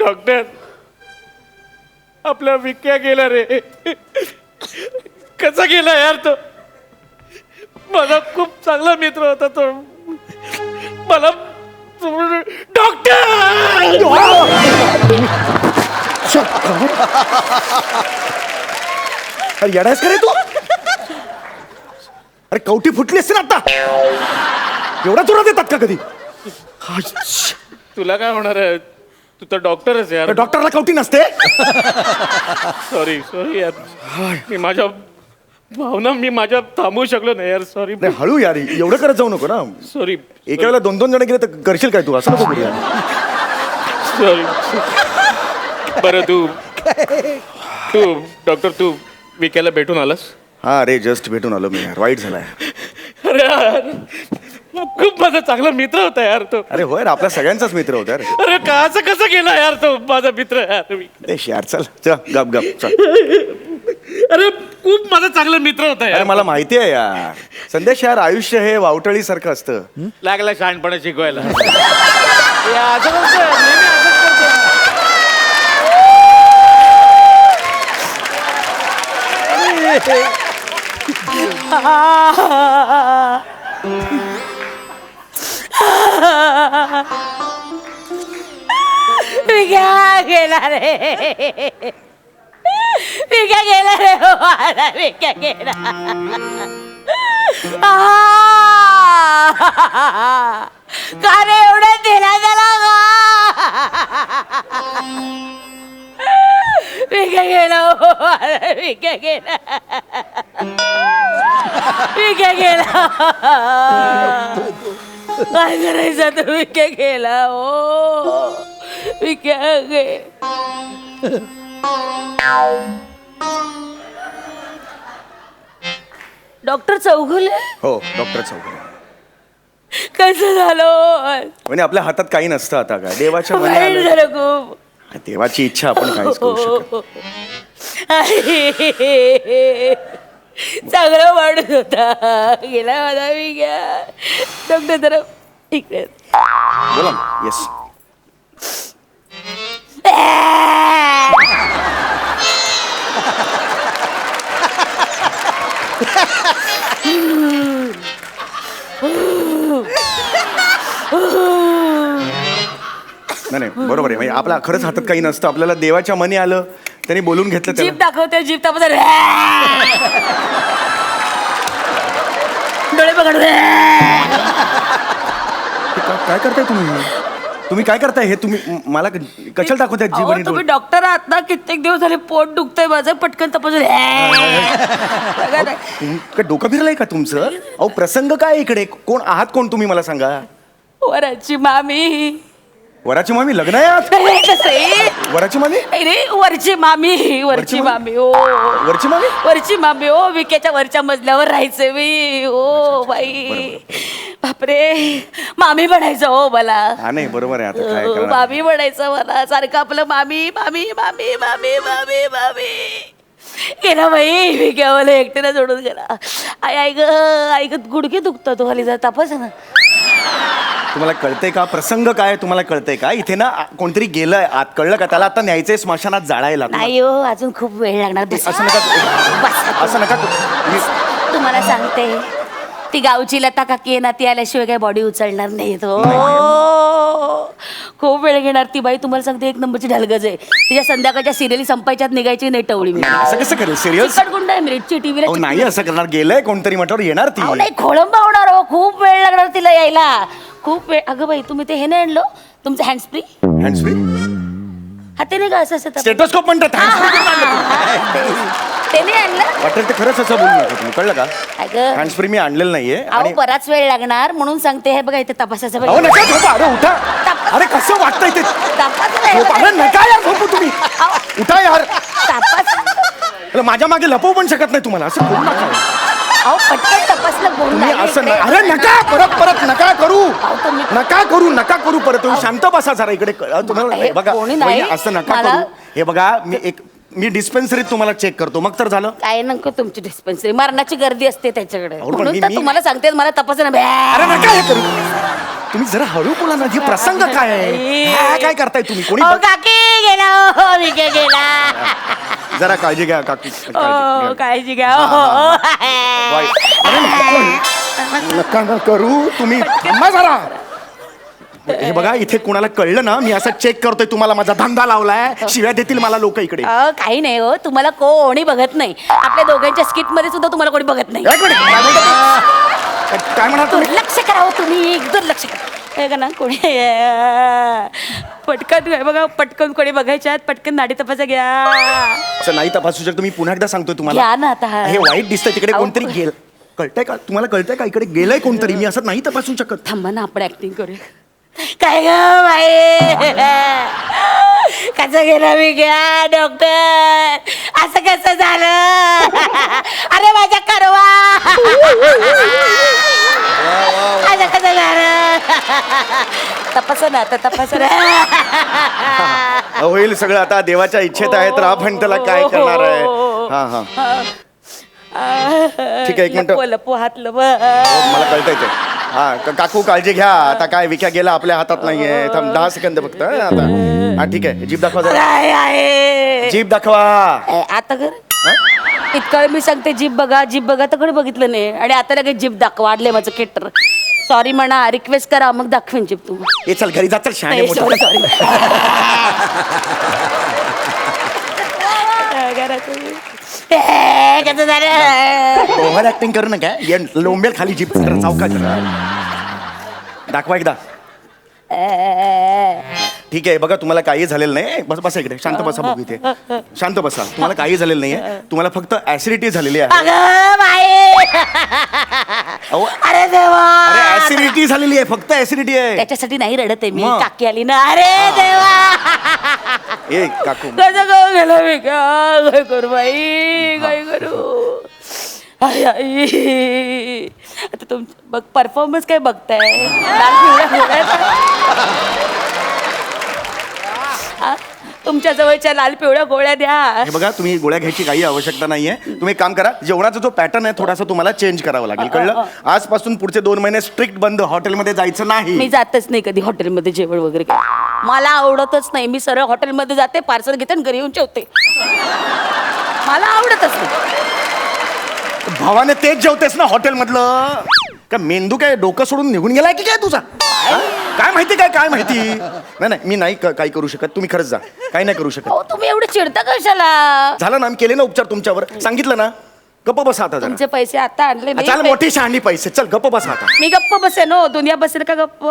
Doctor आपला विक्या गेला रे. कसा गेला यार तो? माझा खूप चांगला मित्र होता तो. मला डॉक्टर! अरे येडायस का रे तू? अरे कवटी फुटली असते ना आता. एवढा जोरात येतात का कधी? तुला काय होणार आहे? तू तर डॉक्टरच आहे यार. डॉक्टरला कवटी नसते? सॉरी सॉरी यार. मी माझ्या भावना मी माझ्या थांबवू शकलो नाही यार. सॉरी नाही हळू यार एवढं करत जाऊ नको ना. सॉरी एका वेळेला दोन दोन जण गेले तर करशील काय तू? असं नको करू यार. सॉरी बरं तू. तू डॉक्टर तू. विक्याला भेटून आलास? हा अरे जस्ट भेटून आलो मी यार. वाईट झालाय. अरे यार खूप माझा चांगला मित्र होता यार तो. अरे होय रे, आपल्या सगळ्यांचाच मित्र होता रे अरे का असं कसं गेला यार तो माझा मित्र यार मी. देश यार चल चल गप गप चल. अरे खूप माझा चांगला मित्र होता अरे यार मला माहिती आहे यार. संदेश यार आयुष्य हे वावटळी सारखं असतं लागला शहाणपणा शिकवायला. हे असं करतोय, नेहमी असंच करतोय. विक्या गेला रे? विक्या गेला रे? हो माझा गेला? का रे एवढं दिला त्याला? विक्या गेला विक्या गेला विक्या गेला काय करायचं तर विक्या गेला हो विक्या गे डॉक्टर चौगुले हो डॉक्टर चौधरी कसं झालं? म्हणजे आपल्या हातात काही नसतं आता काय? देवाच्या मनी वाईट आलं. झालं खूप देवाची इच्छा आपण काहीच करू शकत आहे. चांगला माणूस होता. गेला माझा मी घ्या डॉक्टर जरा इकडे. बोला ना. येस नाही नाही बरोबर आहे. म्हणजे आपल्या खरंच हातात काही नसतं. आपल्याला देवाच्या मनी आलं त्यांनी बोलून घेतलं जीप त्याला दाखवते जीप दाखवते. डोळे पकड हे का- काय करताय तुम्ही? तुम्ही काय करताय? हे तुम्ही म- मला क- कशाला दाखवताय? अहो, जीवन तुम्ही डॉक्टर आहात ना कित्येक दिवस झाले पोट दुखतंय माझं पटकन तपासून. काय डोकं फिरलंय का तुमचं? अहो प्रसंग काय इकडे? कोण आहात कोण तुम्ही मला सांगा? वराची मामी. वराची मामी लग्न आहे आज? अरे, कसं आहे? वराची मामी? अरे वरची मामी वरची मामी ओ. वरची मामी? वरची मामी ओ विकेच्या वरच्या मजल्यावर राहायचे मी ओ बाई. बापरे. मामी म्हणायचं हो मला. हा नाही बरोबर आहे आता काय हो, करणार? मामी म्हणायचं मला सारखं आपलं मामी मामी मामी मामी मामी मामी. गेला बाई विक्या मला एकटीला सोडून गेला आई आई ग गुडघे दुखतात तो खाली जरा तपास ना. तुम्हाला कळतंय का? प्रसंग काय तुम्हाला कळतंय का? इथे ना कोणतरी गेलंय. आत कळलं का? त्याला आता न्यायचंय स्मशानात जाळायला. नाही हो अजून खूप वेळ लागणार. असं नका. असं नका करू. मी- तुम्हाला सांगते. ती गावची लता काकी आहे ना ती आल्याशिवाय काही बॉडी उचलणार नाही. तो खूप वेळ घेणार. ती बाई तुम्हाला सांगते एक नंबरची ढलगज आहे. तिच्या संध्याकाळच्या सिरियली संपायच्यात निघायची नाही टवळी मी. असं कसं करेल? सिरियस गुंड आहे मिरची टीव्हीला अहो नाही असं करणार. गेलंय कोणतरी म्हटल्यावर येणार ती. नाही खोळंबा होणार हो. खूप वेळ लागणार तिला यायला. खूप वेळ अगं बाई तुम्ही ते हे नाही आणलं? तुमचं हँड फ्री हँड्स फ्री हाते नाही का असं स्टेटोस्कोप म्हणतात हा, hands free. ते- नाही आणलं. वाटेल ते खरंच असं बोलू नका तुम्ही. कळलं का? अगं. हँड्स फ्री मी आणलेलं नाहीये अहो आणि बराच वेळ लागणार म्हणून सांगते हे बघा इथे तपासाचं अहो बघा. नका झोपा. अरे उठा. अरे कसं वाटतंय ते? तपास नाही झोपा. अरे नका यार झोपू तुम्ही. उठा यार. तपास अरे माझ्या मागे लपवू पण शकत नाही तुम्हाला. असं बोलू नका. अहो पटकन तपासलं बोल तुम्ही असं न- अरे नका परत परत नका करू. अहो, तुम्ही- नका करू नका करू परत तुम्ही शांत बसा जरा इकडे. क- तुम्हाला हे बघा कोणी नाही. वहिनी, असं नका मला- करू. हे बघा मी एक मी डिस्पेन्सरीत तुम्हाला चेक करतो. मग तर झालं. काय नको तुमची डिस्पेन्सरी मरणाची गर्दी असते त्याच्याकडे. अहो, पण म्हणून मी- तर मी- तुम्हाला सांगते मला तपास अरे हे करू. तुम्ही जरा हळू बोला ना हे प्रसंग काय आहे? हा, काय करताय तुम्ही? कोणी काकी गेला. ओ विके गेला. जरा काळजी घ्या काकी. ओ काळजी घ्या. काळजी घ्या. ओ वाईट. अरे नको. नका ना करू. तुम्ही थांबा जरा. हे बघा इथे कुणाला कळलं ना मी असं चेक करतोय तुम्हाला माझा धंदा लावलाय शिव्या देतील मला लोक इकडे. अहो, काही नाही हो तुम्हाला कोणी बघत नाही. आपल्या दोघांच्या स्किटमध्ये सुद्धा तुम्हाला कोणी बघत नाही. एक मिनिट काय म्हणता? काय म्हणा तुम्ही? दुर्लक्ष करावं तुम्ही दुर्लक्ष करा. हे का ना कोणी पटकन हे बघा पटकन कोणी बघायच्या आहेत पटकन नाडी तपासा घ्या. असं नाही तपासू शकतो मी पुन्हा एकदा सांगतोय घ्या तुम्हाला ना आता. हे वाईट दिसतंय तिकडे अहो, कोणतरी गेल कळतंय का? तुम्हाला कळतंय का? इकडे गेलंय कोणतरी? मी असं नाही तपासू शकत. थांबा ना आपण ऍक्टिंग करूया. काय ग बाई? कसं गेलं मी घ्या डॉक्टर? असं कसं झालं? अरे माझ्या करवा! असं कसं झालं? तपासा ना आता तपासा होईल सगळं. आता देवाच्या इच्छेत आहे तर आपण त्याला काय करणार आहे? हा हा. ठीक आहे, एक मिनिटं. लपव हात लपव. हो, मला कळतंय ते. हा क- काकू काळजी घ्या. आता काय विक्या गेला आपल्या हातात नाहीये. थांब दहा सेकंद फक्त हं, आता. हा ठीक आहे. जीप दाखवा जरा. काय आहे जीप दाखवा. ए, आता कर? इतका वेळ मी सांगते जीप बघा जीप बघा. तर कोणी बघितलं नाही. आणि आता लगेच जीप दाखवा. वाढले माझं केटर. सॉरी म्हणा रिक्वेस्ट करा मग दाखवेन जीप तुम्ही ए चल घरी जा चल मोठं. कसं झालं ओव्हर ऍक्टिंग करू नका. ये लोंबेल खाली जीप चौका दाखवा एकदा. ठीक आहे बघा तुम्हाला काही झालेलं नाही. बस बसा इकडे. शांत बसा बघू इथे. शांत बसा. तुम्हाला काही झालेलं नाहीये. तुम्हाला फक्त ऍसिडिटी झालेली आहे. अगं बाई! अहो, अरे देवा! अरे ऍसिडिटी झालेली आहे फक्त ऍसिडिटी आहे. त्याच्यासाठी नाही रडत आहे मी मग? काकी आली ना. अरे देवा! ए काकू. कसं करू गेलं मी का? काय करू बाई काय करू. आई आई. आता तुम बघ परफॉर्मन्स काय बघताय? लाल पिवळ्या गोळ्या हा? तुमच्या जवळच्या लाल पिवळ्या गोळ्या द्या. हे बघा तुम्ही गोळ्या घ्यायची काही आवश्यकता नाहीये. तुम्ही एक काम करा जेवणाचा जो पॅटर्न आहे थोडासा तुम्हाला चेंज करावा लागेल. कळलं? आजपासून पुढचे दोन महिने स्ट्रिक्ट बंद हॉटेलमध्ये जायचं नाही. मी जातच नाही कधी हॉटेलमध्ये जेवण वगैरे काय मला आवडतच नाही. मी सरळ हॉटेलमध्ये जाते पार्सल घेते आणि घरी येऊन जेवते. मला आवडतच नाही. भावाने तेच जेवतेस ना हॉटेल मधलं का मेंदू काय डोकं सोडून निघून गेलाय की काय तुझा? काय माहिती काय काय माहिती? नाही नाही मी नाही क- काही करू शकत. तुम्ही खरंच जा. काही नाही करू शकत. अहो तुम्ही एवढे चिडता कशाला? झालं ना मी केले ना उपचार तुमच्यावर. सांगितलं ना? गप्प बसा आता जरा. तुमचे पैसे आता आणले चाल नाही मोठी शहाणी पैसे. चल गप्प बसा आता. मी गप्प बसेन हो दुनिया बसेल का गप्प?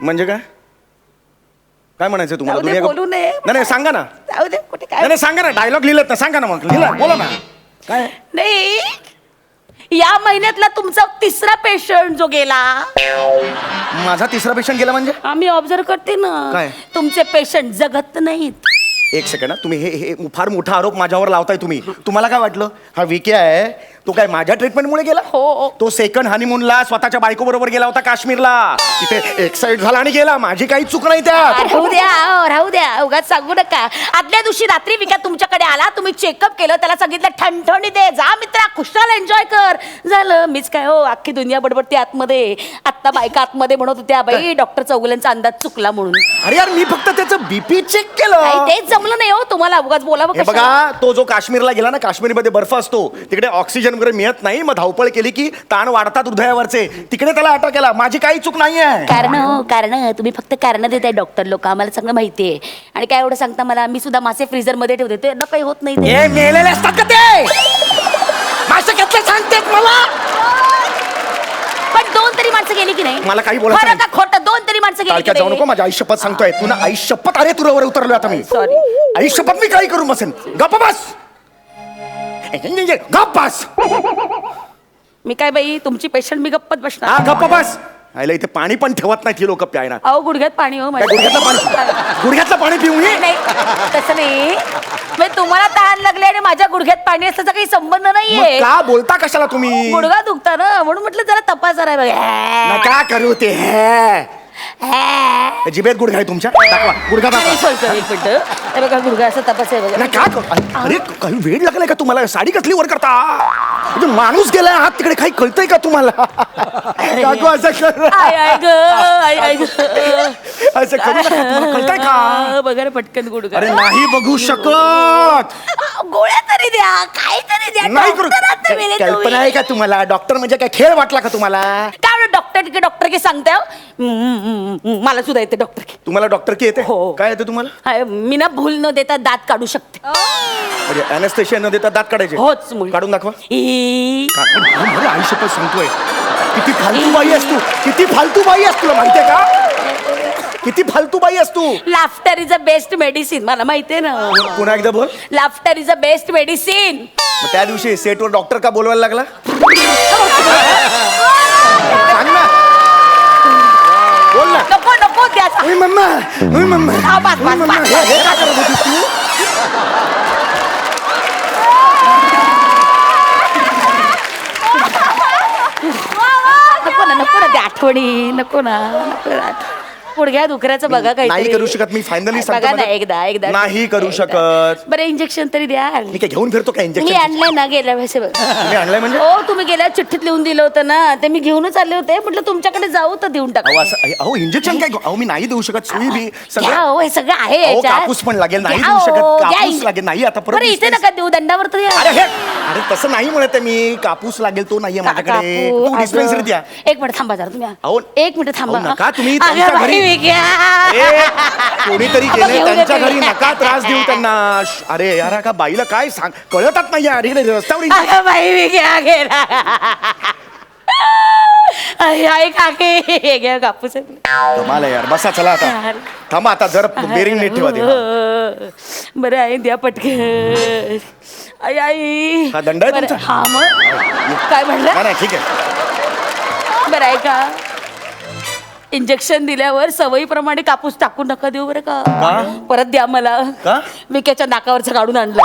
म्हणजे काय? काय म्हणायचं तुम्हाला? जाऊ दे, दुनिया गप्प- बोलू नये. नाही नाही सांगा ना. दे कुठे नाही काय नाही सांगा ना. डायलॉग लिहिलेत ना सांगा ना मग. लिहिला बोला ना. काय नाही. या महिन्यातला तुमचा तिसरा पेशंट जो गेला. माझा तिसरा पेशंट गेला म्हणजे? आम्ही ऑब्झर्व करते ना. काय? तुमचे पेशंट जगत नाहीत. एक सेकंड हा. तुम्ही हे हे फार मोठा आरोप माझ्यावर लावताय तुम्ही. तुम्हाला काय वाटलं? हा विके आहे. तो काय माझ्या ट्रीटमेंटमुळे गेला? हो तो सेकंड हनीमूनला स्वतःच्या बायको बरोबर गेला होता काश्मीरला. तिथे एक्साइट झाला आणि गेला. माझी काही चूक नाही त्यात. राहू द्या अहो, राहू द्या. उगाच सांगू नका. आदल्या दिवशी रात्री विका तुमच्याकडे आला. तुम्ही चेकअप केलं. त्याला सांगितलं ठणठणी दे जा मित्रा खुशाल एन्जॉय कर. झालं. मीच काय हो अख्खी दुनिया बडबडते आतमध्ये. आत्ता बायका आतमध्ये म्हणत होत्या बाई डॉक्टर चौगुल्यांचा अंदाज चुकला म्हणून. अरे यार मी फक्त त्याचं बीपी चेक केलं. तेच जमलं नाही हो तुम्हाला. उगाच बोलावं हे कशाला? बघा तो जो काश्मीरला गेला ना काश्मीरमध्ये बर्फ असतो. तिकडे ऑक्सिजन वगैरे मिळत नाही. मग धावपळ केली की ताण वाढतात हृदयावरचे. तिकडे त्याला अटक केला. माझी काही चूक नाहीये. कारण हो कारण तुम्ही फक्त कारण देताय डॉक्टर लोक. आम्हाला सगळं माहितीये. आणि काय एवढं सांगता मला? मी सुद्धा मासे फ्रीजरमध्ये ठेवते. ते काही होत नाही. ते ए मेलेले असतात का ते? मासे घेतले सांगतेत मला. पण दोन तरी माणसं गेली की नाही? मला काही बोलायचं खरं नाही. का खोटं? दोन तरी माणसं गेली की जाऊ नको नाही माझ्या आयुष्यपत सांगतोय. तू ना आयुष्यपत अरे तुझ्यावर उतरलो आता मी. Sorry. आयुष्यपत मी काही करून बसेन गप्प बस. गप्प बस. मी काय बाई तुमची पेशंट मी गप्पत हा बसणार गप्प बस. आईला इथे पाणी पण ठेवत नाही लोक प्यायला. अहो गुडघ्यात पाणी हो गुडघ्यातलं पाणी. गुडघ्यातलं पाणी पिऊ नये नाही तसं नाही. म्हणजे तुम्हाला तहान लागले आणि माझ्या गुडघ्यात पाणी असल्याचा काही संबंध मग नाहीये का बोलता कशाला तुम्ही? गुडघा दुखता ना म्हणून म्हटलं जरा तपास जरा. बघा नका करू ते. जिबेत गुडघा आहे तुमच्या? दाखवा गुडघा दाखवा. एक मिनिट हे बघा गुडघा असा बघा. नाही? अरे काही वेळ लागलाय का तुम्हाला? साडी कसली वर करता? माणूस गेलाय हात तिकडे काही कळतंय का तुम्हाला? काकू असं कर. आय आय ग आय आय ग. असं करू नका तुम्हाला कळतंय का? बघा रे पटकन गुडघा. अरे नाही बघू शकत. गोळ्या तरी द्या काय द्या नाही करू. डॉक्टर आहात तुम्ही रे तुम्ही. कल्पना आहे का तुम्हाला? डॉक्टर म्हणजे काय? खेळ वाटला का तुम्हाला? काय म्हणतो डॉक्टर की डॉक्टर की सांगताय हो? हम्म, हम्म, हम्म, मला सुद्धा येते डॉक्टर की. तुम्हाला डॉक्टर की येते? हो. काय येते तुम्हाला? हाय, मी ना भूल न देता दात काढू शकते. म्हणजे अॅनेस्थेशिया न देता दात काढायचे? होच मुली. काढून दाखवा. ई. का- अरे, अरे, आयुष्यभर सांगतोय. किती फालतू बाई आहेस तू. किती फालतू बाई तुला माहितीये का? किती फालतू बाई आहेस तू? Laughter is a best medicine मला माहितीये ना. पुन्हा एकदा बोल. Laughter is a best medicine मग त्या दिवशी सेटवर डॉक्टर का बोलवायला लागला? सांग ना. बोल ना. नको मम्मा मम्मा. हा, बस, ओय बस, मम्मा बस. हे हे काय करत होतीस तू? नको ना नको ना त्या आठवणी. नको ना नको ना. गुडघ्या दुखऱ्याचं बघा काही नाही करू शकत मी फायनली बघा ना एकदा एकदा. नाही करू शकत. बरं इंजेक्शन तरी द्या. मी काय घेऊन फिरतो का मी इंजेक्शन आणलंय ना गेल्या वेळेस बघा. मी आणलंय म्हणजे? हो तुम्ही गेल्या चिठ्ठीत लिहून दिलं होतं ना ते मी घेऊनच आले होते. म्हटलं तुमच्याकडे जाऊ तर देऊन टाका. अहो असं अहो, अहो इंजेक्शन काय? अहो मी नाही देऊ शकत सुई बी घ्या सगळं हो हे सगळं आहे अहो, याच्यात. कापूस पण लागेल, नाही घ्या देऊ शकत. हो, घ्या. कापूस लागेल, नाही आता परत बरं इथे दिसतेस. नका देऊ दंडावर तरी अरे हे अरे तसं नाही म्हणत आहे मी कापूस लागेल तो नाहीये माझ्याकडे. कापू, तू डिस्पेन्सरी द्या. एक मिनिट थांबा जरा तुम्ही. अहो, एक मिनिट थांबा. अहो, नका, तुम्ही अगं, बाई, घरी- ए, कोणीतरी गेले घेऊ दे त्यांच्या. घरी नका त्रास देऊ त्यांना. अरे यार का बाईला काय सांग कळतच नाही अरे इकडे रस्त्यावर इंजेक्शन- अगं बाई घ्या गेला आई आई काके हे घ्या कापूस आहे. कमाल आहे यार बसा चला आता. थांबा आता जरा बेरिंग नीट ठेवा ते. बरं आहे द्या पटकन. आई आई. हा दंड आहे बरं, तुमचा? हा मग. काय म्हणलं? नाही नाही ठीक आहे. बरं आहे का इंजेक्शन दिल्यावर सवयीप्रमाणे कापूस टाकून नका देऊ बरं का? परत द्या मला का? विक्याच्या नाकावरचं काढून आणलं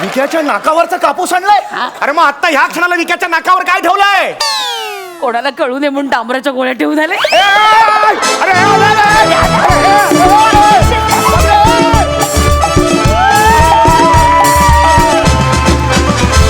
विक्याच्या नाकावरचा कापूस आणलाय हा. अरे मग आता ह्या क्षणाला विक्याच्या नाकावर काय ठेवलंय कोणाला कळू नये म्हणून डांबराच्या गोळ्या ठेवून आले ए, अरे, अरे, अरे, अरे, अरे, अरे, अरे,